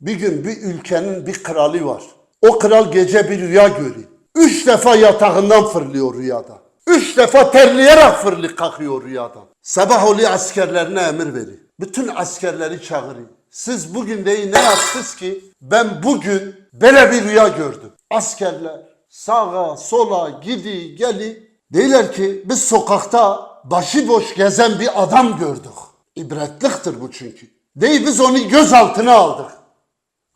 Bir gün bir ülkenin bir kralı var. O kral gece bir rüya görüyor. Üç defa yatağından fırlıyor rüyada. Üç defa terleyerek fırlıyor kalkıyor rüyadan. Sabah oluyor askerlerine emir veriyor. Bütün askerleri çağırıyor. Siz bugün değil ne yaptınız ki? Ben bugün böyle bir rüya gördüm. Askerler sağa sola gidi geli. Deyirler ki biz sokakta başıboş gezen bir adam gördük. İbretliktir bu çünkü. Değil biz onu gözaltına aldık.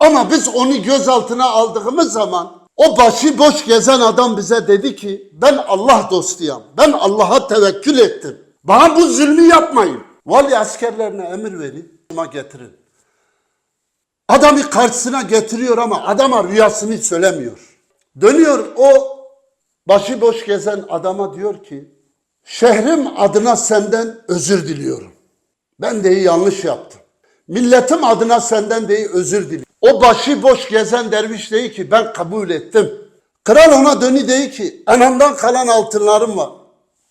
Ama biz onu gözaltına aldığımız zaman o başı boş gezen adam bize dedi ki ben Allah dostuyum. Ben Allah'a tevekkül ettim. Bana bu zulmü yapmayın. Vali askerlerine emir verin. Getirin. Adamı karşısına getiriyor ama adama rüyasını söylemiyor. Dönüyor o başı boş gezen adama diyor ki şehrim adına senden özür diliyorum. Ben de yanlış yaptım. Milletim adına senden de özür diliyorum. O başı boş gezen derviş değil ki ben kabul ettim. Kral ona dönü değil ki anamdan kalan altınlarım var.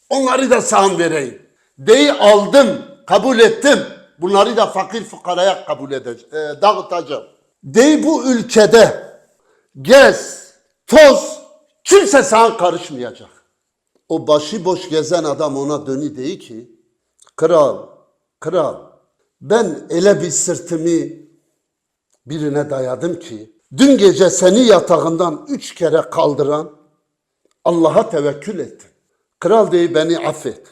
Onları da sana vereyim. Deyi aldım, kabul ettim. Bunları da fakir fukaraya kabul edeceğim, e, dağıtacağım. Deyi bu ülkede gez, toz, kimse sana karışmayacak. O başı boş gezen adam ona dönü değil ki, kral, kral, ben ele bir sırtımı birine dayadım ki, dün gece seni yatağından üç kere kaldıran Allah'a tevekkül ettim. Kral dey beni affet.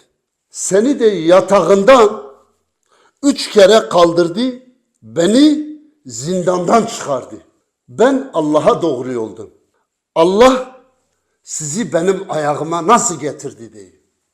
Seni de yatağından üç kere kaldırdı, beni zindandan çıkardı. Ben Allah'a doğru yoldum. Allah sizi benim ayağıma nasıl getirdi deyim.